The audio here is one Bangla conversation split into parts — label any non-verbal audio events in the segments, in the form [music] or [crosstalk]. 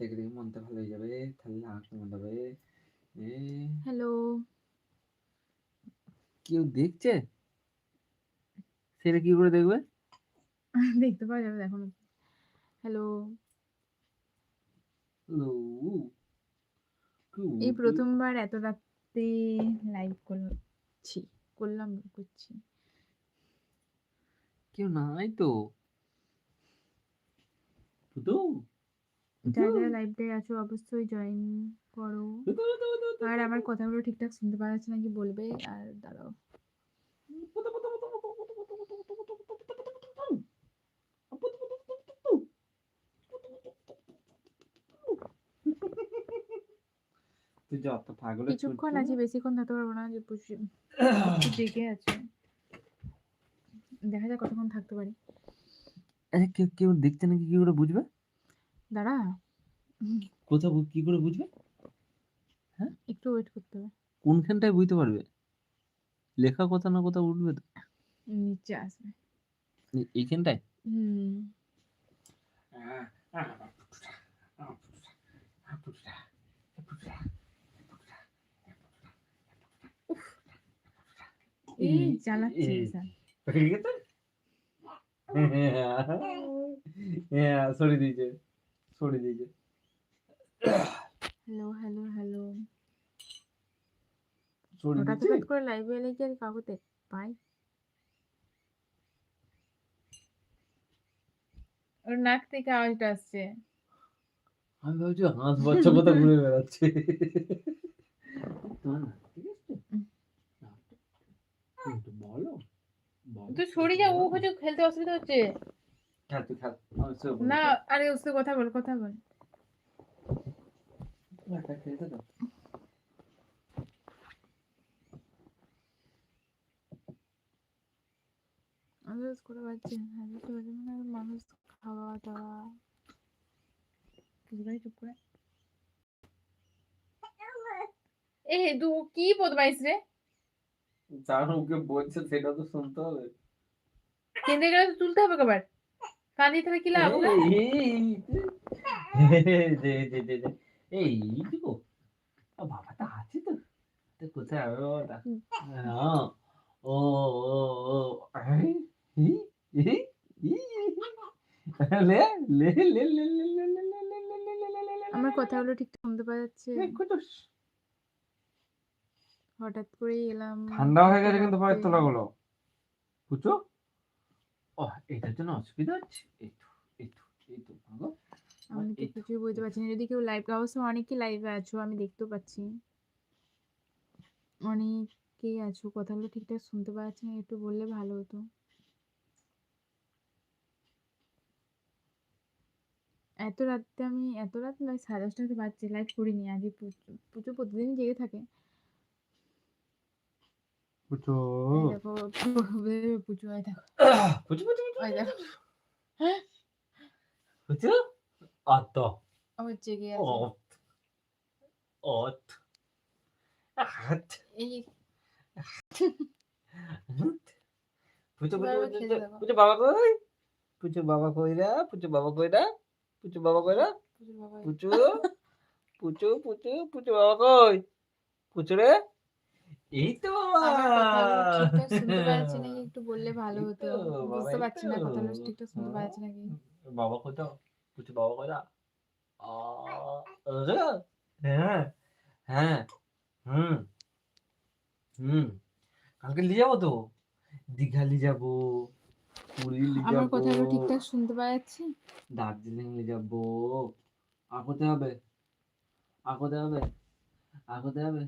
দেখে দেখে মনটা ভালো হয়ে যাবে। তাহলে আর মন হবে? হ্যালো। কেউ দেখছে? সেটা কি করে দেখবে? [laughs] দেখতে পাওয়া যাবে এখন। হ্যালো। লো, এই প্রথমবার এত রাতে লাইভ করছি করলাম করছি। কেউ নাই তো। পুতু যারা যারা লাইভটায় আছো অবশ্যই জয়েন করো। আর আমার কথাগুলো ঠিকঠাক শুনতে পারা নাকি বলবে আর দাঁড়াও। যত পাগল কিছুক্ষণ আছে বেশিক্ষণ থাকতে পারব না যে পুষি জেগে আছে। দেখা যাক কতক্ষণ থাকতে পারি। কেউ কেউ দেখতে নাকি কি করে বুঝবে? দাঁড়া। কোথাও কি করে বুঝবে? একটু ওয়েট করতে হবে। কোনখানটায় বুঝতে পারবে? লেখা কথা না কোথাও উঠবে তো? নিচে আসবে এই- এইখানটায়? হুম। এই জ্বালাচ্ছে হ্যাঁ সরি দিয়েছে। হ্যালো হ্যালো হ্যালো সরি হঠাৎ হঠাৎ করে লাইভে এলে কি আর কাউকে দেখ পাই ওর নাক থেকে আওয়াজটা আসছে আমি ভাবছি হাঁস বাচ্চা কথা ঘুরে বেড়াচ্ছে সরে যা ও হচ্ছে খেলতে অসুবিধা হচ্ছে না আরে কথা বল কথা বল। আন্দাজ করে পাচ্ছি মানে মানুষ খাওয়া দাওয়া চুপ করে। এ কি বদমাইশ রে? যার ওকে বলছে সেটা তো শুনতে হবে। কেন্দ্রে গেলে তো তুলতে হবে কবার? కానీ తనకి లాభం ঠিক শুনতে পাওয়া যাচ্ছে হঠাৎ করে এলাম ঠান্ডা হয়ে গেছে কিন্তু পায়ের তোলাগুলো বুঝছ ও এটার জন্য অসুবিধা হচ্ছে? এই তো এই তো এই তো ভালো আমি তো কিছুই বুঝতে পারছি না। যদি কেউ লাইভ অবশ্য লাইভে আছো আমি দেখতেও পাচ্ছি। অনেকেই আছো কথাগুলো ঠিকঠাক শুনতে পাচ্ছি না একটু বললে ভালো হতো। এত রাতে আমি এত রাত নয় সাড়ে দশটাতে বাজছে লাইভ করিনি আগে পুজো পুজো প্রতিদিন জেগে থাকে। 그렇죠. 왜 보조해야 되고 보지 보지 아니 내가 보지? 아따. 어머지게 어. 어. 아. 이 보지 보지 말로 보지. 봐봐 거이. 보지 마봐 거이라. 보지 마봐 거이라. 보지 마봐 거이라. 보조 봐봐 보지 보지 봐봐 거이. 보지래? পাচ্ছি নাকি একটু বললে ভালো হতো। বুঝতে পারছি না তো। ঠিকঠাক শুনতে পাচ্ছি নাকি বাবা তো বাবা হ্যাঁ হ্যাঁ হুম হুম কালকে নিয়ে যাব তো। দীঘা নিয়ে যাব পুরী নিয়ে আমার ঠিকঠাক শুনতে পাওয়া যাচ্ছে দার্জিলিং নিয়ে যাব। আর কোথায় হবে? আর কোথায় হবে? আর কোথায় হবে?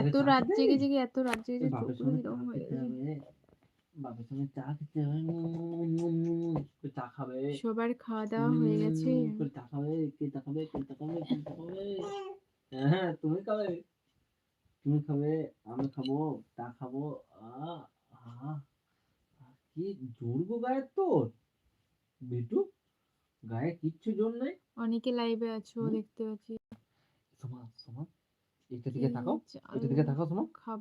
এত রাত জেগে জেগে এত রাত জেগে বাপের সঙ্গে চা খেতে হবে? বাপের সঙ্গে চা খেতে হবে? খাবে? সবার খাওয়া দাওয়া হয়ে গেছে। চা খাবে? কে চা খাবে? কে চা খাবে? কে চা খাবে? হ্যাঁ তুমি খাবে। তুমি খাবে আমি খাব চা খাব। কি জোর গো গায়ে তোর? বিটু গায়ে কিচ্ছু জোর নেই? অনেকে লাইভে আছো। দেখতে পাচ্ছি। এটা দিকে তাকাও এটা দিকে তাকাও সোমা খাব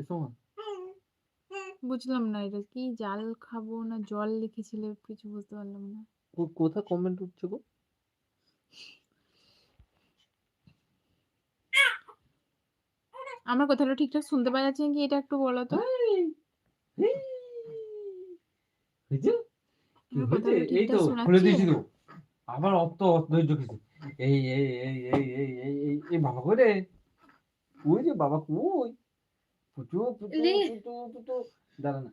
সোমা বুঝলাম না এটা কি জাল খাব না জল লিখেছিলে কিছু বুঝতে পারলাম না কোথা কমেন্ট উঠছে গো আমার কথাটা ঠিকঠাক শুনতে পাওয়া যাচ্ছে নাকি এটা একটু বলো তো আবার অত অধৈর্য কিছু এই এই এই এই এই এই বাবা রে কই বাবা কই পুটু পুটু পুটু দাঁড়া না।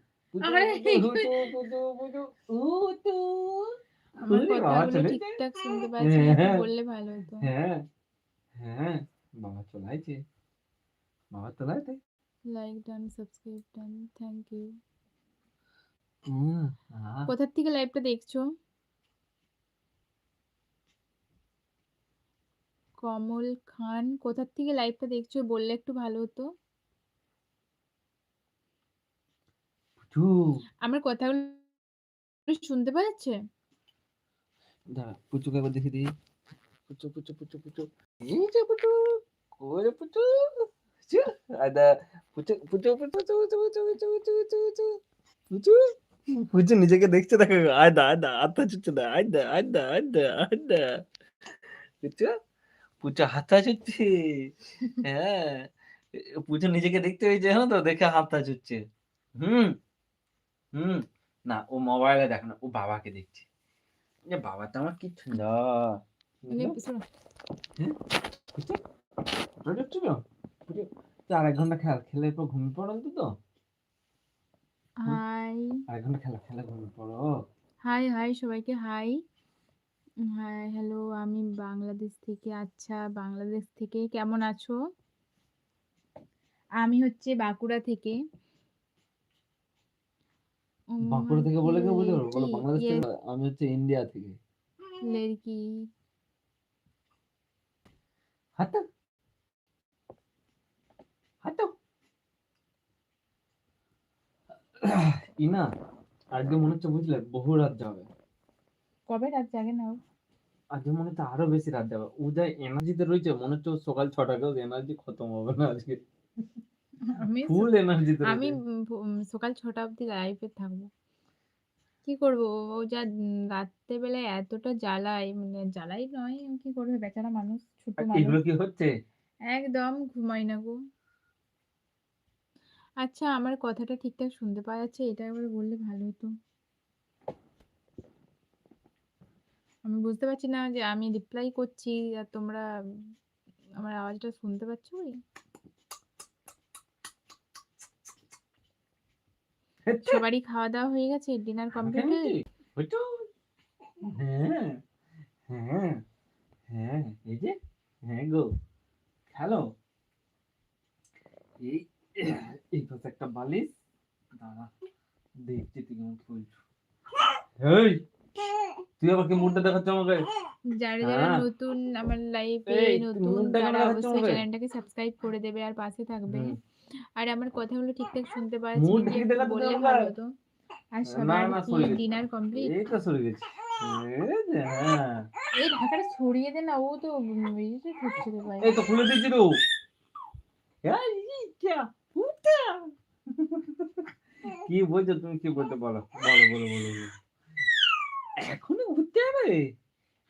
বাবা চলাইছে। লাইক থ্যাংক ইউ কোথার থেকে লাইভটা দেখছ? কমল খান কোথার থেকে লাইভটা দেখছ বললে একটু ভালো হতো। আমার কথাগুলো শুনতে পাওয়া যাচ্ছে? দাঁড়া পুচুকে একবার দেখে দিই পুচু পুচু পুচু পুচু এই যে পুচু করে পুচু আদা পুচু পুচু পুচু পুচু পুচু পুচু পুচু পুচু পুচু পুচু পুচু নিজেকে দেখছে দেখো আদা আদা আত্মা চুচ্ছে না আদা আদা আদা আদা পুচু পুচু হাতটা চুচ্ছে হ্যাঁ পুচু নিজেকে দেখতে হয়েছে হ্যাঁ তো? দেখে হাতটা চুচ্ছে হুম হুম। না ও মোবাইলে দেখো না ও বাবাকে দেখছে। যে বাবাটা আমার কি সুন্দর নে, তো? বুঝছ? তো আর এক ঘণ্টা খেলা খেলে ঘুমিয়ে পড়ো তো হাই। আর এক ঘণ্টা খেলা খেলে ঘুমিয়ে পড়ো। হাই হাই সবাইকে হাই। হাই হ্যালো আমি বাংলাদেশ থেকে আচ্ছা বাংলাদেশ থেকে কেমন আছো? আমি হচ্ছে বাঁকুড়া থেকে। বাঁকুড়া থেকে বলে কেউ পারব? বলো বাংলাদেশ থেকে না, আমি হচ্ছে ইন্ডিয়া থেকে। লড়কি হাঁটো। হাঁটো। ইনা আজকে মনে হচ্ছে বুঝলে বহু রাত যাবে। কবে রাত জাগে না ও? আজকে মনে হচ্ছে আরও বেশি রাত যাবে ও যা এনার্জিতে রয়েছে মনে হচ্ছে সকাল ছটাকেও এনার্জি খতম হবে না আজকে। আমি ফুল এনার্জিতে আমি সকাল ছটা অবধি লাইভে থাকব। কি করব? ও যা উম রাত্রে বেলায় এতটা জ্বালায় মানে জ্বালাই নয় কি করবে? বেচারা মানুষ ছোট মানুষ। এগুলো কি হচ্ছে? একদম ঘুমাই না গো। আচ্ছা আমার কথাটা ঠিকঠাক শুনতে পাওয়া যাচ্ছে এটা একবার বললে ভালো হতো। আমি বুঝতে পারছি না যে আমি রিপ্লাই করছি আর তোমরা আমার আওয়াজটা শুনতে পাচ্ছ কি? সবারই খাওয়া দাওয়া হয়ে গেছে ডিনার কমপ্লিট হয়ে গেছে? হ্যাঁ হ্যাঁ হ্যাঁ এই যে হ্যাঁ গো হ্যালো এই এই পাশে একটা বালিশ। দাঁড়া দেখছি তুই কেমন ফুলছু। এই! তুই আবার কি মুডটা দেখাচ্ছ আমাকে? যারা যারা হ্যাঁ। নতুন আমার লাইফে নতুন তারা অবশ্যই চ্যানেলটাকে সাবস্ক্রাইব করে দেবে আর পাশে থাকবে। আর আমার কথাগুলো ঠিকঠাক শুনতে দেখাতে বললে ভালো হতো। আর সবার কি ডিনার কমপ্লিট এই তো সরে গেছি। এই হ্যাঁ। এই ঢাকাটা ছড়িয়ে দে না ও তো বেরিয়ে ঠুকছে রে ভাই এই তো খুলে দিয়েছি তো। এই, এই? কি বলছো তুমি? কি বলতে বলো বলো বলো বলো। বলো। এখনই ঘুরতে হবে?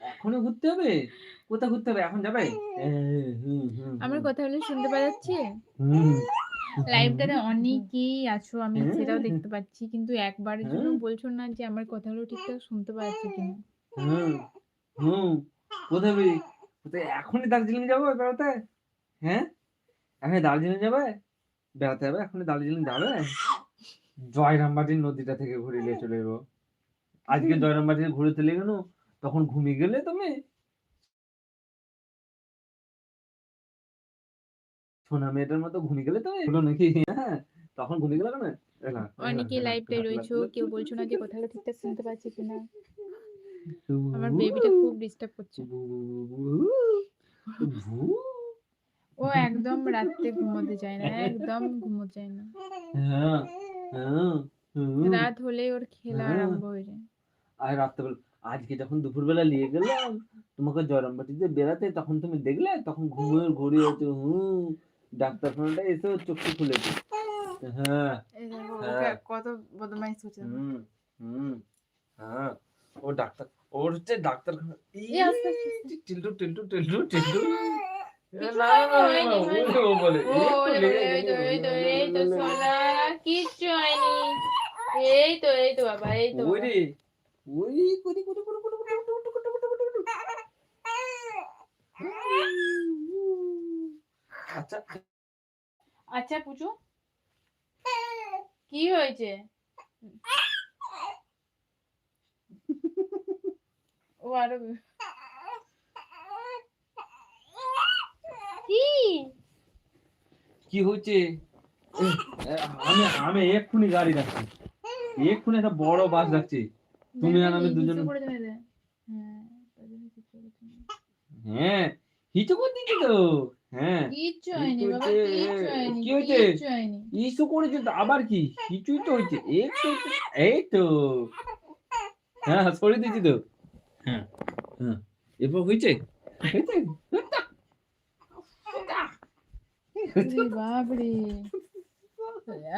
এখনও ঘুরতে হবে? কোথায় ঘুরতে হবে? এখন যাবে? হুম, হুম, আমার কথা কথাগুলো শুনতে পাওয়া যাচ্ছে? লাইভটাতে অনেকেই আছো আমি হ্যাঁ। সেটাও দেখতে পাচ্ছি কিন্তু একবারের জন্য হ্যাঁ। বলছো না যে আমার কথাগুলো ঠিকঠাক শুনতে পাওয়া যাচ্ছে কিনা? হুম, হুম, কোথায়? কোথায়? এখনই দার্জিলিং যাব বেড়াতে? হ্যাঁ? এখনই দার্জিলিং যাবে? বেড়াতে যাবে? এখনই দার্জিলিং যাবে? জয়রামবাটির নদীটা থেকে ঘুরে নিয়ে চলে যাব। আজকে জয়রামবাটি ঘুরে চলে গেল তখন ঘুমিয়ে গেলে তুমি? সোনা মেয়েটার মতো ঘুমিয়ে গেলে তুমি? হলো নাকি? হ্যাঁ তখন ঘুমিয়ে গেলে এলা, লাইভটায় এলা, রয়েছো কেউ বলছো না যে কথাগুলো ঠিকঠাক শুনতে পাচ্ছি কিনা? আমার বেবিটা খুব ডিস্টার্ব করছে। ও একদম রাত্রে ঘুমোতে চায় না একদম ঘুমোতে চায় না। হ্যাঁ হ্যাঁ। রাত হলেই ওর খেলা হ্যাঁ। আরম্ভ হয়ে যায়। আর রাত্রেবেলা আজকে যখন দুপুরবেলা নিয়ে গেলাম তোমাকে জয়রামবাটিতে বেড়াতে তখন তুমি দেখলে তখন ঘুমের ঘুরে হচ্ছে হুম ডাক্তারখানাটা এসে চোখটি খুলেছে। হ্যাঁ, হ্যাঁ। কত বদমাইশ হচ্ছে হুম হ্যাঁ ও ডাক্তার ওর হচ্ছে ডাক্তারখানা ইয়ে, টিল্টু টিল্টু টিল্টু টিল্টু। এই তো এই তো বাবা এই তো ওই করে। আচ্ছা আচ্ছা পুচু কি হয়েছে ও আরও কি কি হচ্ছে আমি আমি এক্ষুনি গাড়ি রাখছি এক্ষুনি একটা বড় বাস রাখছি তুমি আর আমি দুজন-। হ্যাঁ হিচু করে দিচ্ছি তো। হ্যাঁ কি হয়েছে? ইস্যু করেছে তো আবার কি? কিছুই তো হয়েছে এই তো এই তো। হ্যাঁ সরে দিচ্ছি তো। হ্যাঁ হ্যাঁ এরপর হয়েছে? হয়েছে?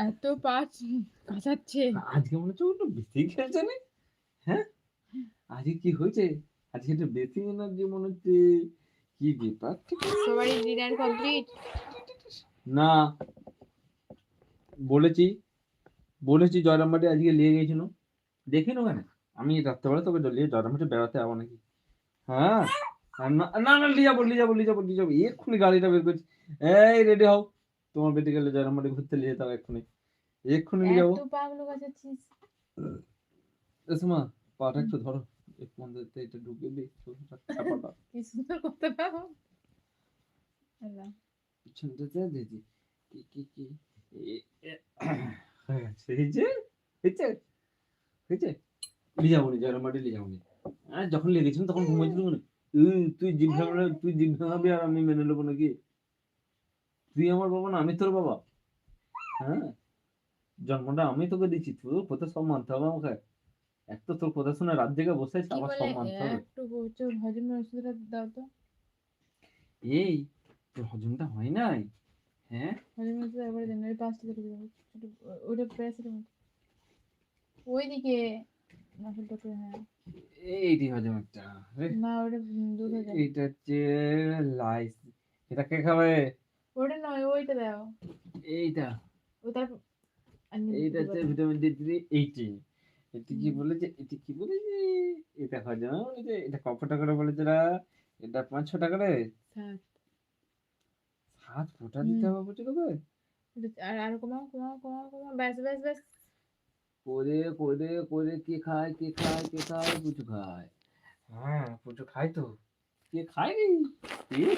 এত পাঁচ কাঁচাচ্ছে। আজকে মনে হচ্ছে একটু বেশি খেয়েছে না? হ্যাঁ? আজকে কি হয়েছে? আজকে একটু বেশি এনার্জি মনে হচ্ছে। কি ব্যাপার? সবারই ডিনার কমপ্লিট? না। বলেছি। বলেছি জয়রামবাটি আজকে নিয়ে গেছিল দেখিন ওখানে আমি রাত্রেবেলা তোকে নিয়ে জয়রামবাটি বেড়াতে যাব নাকি? হ্যাঁ? না না না নিয়ে যাব নিয়ে যাব নিয়ে যাব নিয়ে যাব। এক্ষুনি গাড়িটা বের করছি। এই রেডি হও। তোমার বেটি গেলে জয়রামবাটি ঘুরতে নিয়ে যেতে হবে এক্ষুনি। এক্ষুনি নিয়ে যাব। পাগলো কাঁচাচ্ছিস এসমা পাটা একটু ধরো। এক মন্দিরতে এটা ঢুকে দিই কি সুন্দর করতে পারো আল্লাহ। কি কি কি? হয়েছে নি আর যখন লেগেছিলাম তখন ঘুমাইছিল মনে তুই জিভ ভাঙা তুই জিভ ভাঙাবি আর আমি মেনে নেব নাকি? তুই আমার বাবা না আমি তোর বাবা। হ্যাঁ জন্মটা আমি তোকে দিচ্ছি তোর কথা সব মানতে হবে আমাকে। এক তো তোর কথা শুনে রাত জেগে বসে আছিস, কি আবার হবে। একটু হচ্ছে হজমের ওষুধটা দাও তো। এই তোর হজমটা হয় নাই? হ্যাঁ? হজমের ওষুধ একবারে দেন ওই পাঁচটা প্যারাসিটামল ওইদিকে হ্যাঁ এইটি হজম একটা না ওটা দুধ এটা হচ্ছে লাইস এটা কে খাবে? ওটা নয় ওইটা দাও। এইটা। ওটা আমি এইটা হচ্ছে ভিটামিন ডি থ্রি এইটি এটি কি হুম। বলেছে? এটি কি বলেছে? এটা হজম বলেছে এটা কত টাকা করে বলেছে রা? এটা পাঁচ ছ টাকা রে সাত। ফোঁটা দিতে হবে বলছে তোকে আর আর কমাও কমাও কমাও কমাও ব্যাস ব্যাস ব্যাস। করে করে করে কে খায় কে খায় কে খায়? পুচু খায়। হ্যাঁ পুচু খায় তো। কে খায়? রে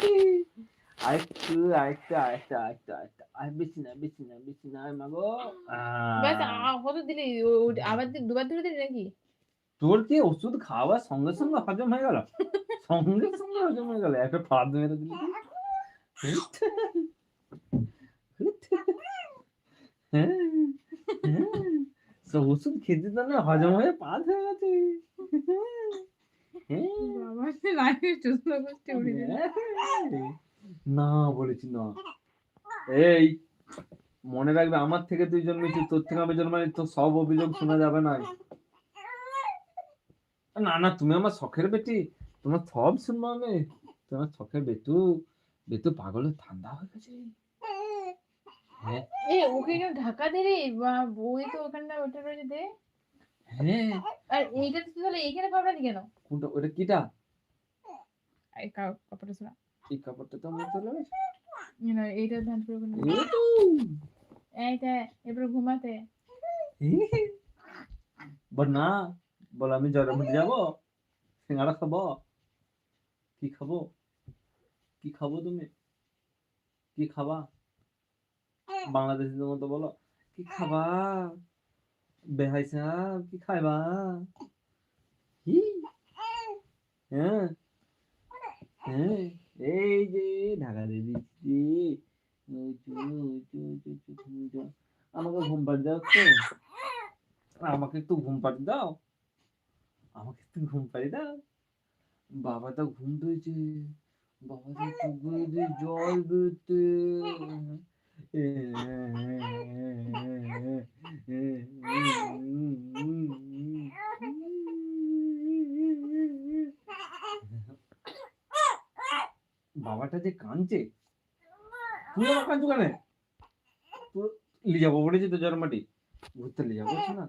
আরেকটু আরেকটু আরেকটু আরেকটু আরেকটু। আর বেশি না বেশি না বেশি না। মাগো। ব্যাস কত দিলি? আবার দুবার ধরে দিলি নাকি? তোর কি ওষুধ খাওয়ার সঙ্গে সঙ্গে হজম হয়ে গেল? [laughs] সঙ্গে সঙ্গে হজম হয়ে গেল? একটা ফাঁদ মেরে দিলি হ্যাঁ। হ্যাঁ। সব ওষুধ খেতে তো না হজম হয়ে পাঁচ হয়ে গেছে। হ্যাঁ। বাবা সে লাইফে চুস্ত করতে উড়ে দিল। হ্যাঁ। না বলেছি না। এই মনে রাখবে আমার থেকে তুই জন্মেছিস তোর থেকে আমি জন্মানি তোর সব অভিযোগ শোনা যাবে না। না না তুমি আমার শখের বেটি তোমার সব শুনব আমি। তোমার শখের বেটু বেটু পাগলের ঠান্ডা হয়ে গেছে। হ্যাঁ। এ ওকে কেন ঢাকা দে রে বা বই তো ওখানটা ওটা রয়েছে দে। হ্যাঁ। আর এইটা তো তাহলে এইখানে পাবনা কেন? কোনটা ওটা কিটা? এই কাপড়টা শোনা। এই কাপড়টা তো আমার না এইটা ধান করে তো। এইটা এবারে ঘুমাতে। বল না বল আমি যাব। সিঙ্গাড়া খাব। কি খাব? কি খাব তুমি? কি খাবা? বাংলাদেশের মতো বলো। কি খাবা? বেহাই সাহেব কি খাইবা? হ্যাঁ। হ্যাঁ। এই যে ঢাকা দিয়ে দিচ্ছি। আমাকে ঘুম পাড়ি দাও তো আমাকে একটু ঘুম পাড়ি দাও আমাকে একটু ঘুম পাড়ি দাও বাবা তো ঘুম পেয়েছে বাবা তো চোখ বেরিয়ে জল বেরোতে বাবাটা যে কাঁদছে। তুই আমার কাঁদছো কেন? তুই নিয়ে যাব বলেছি তো জন্মাটি ঘুরতে নিয়ে যাব না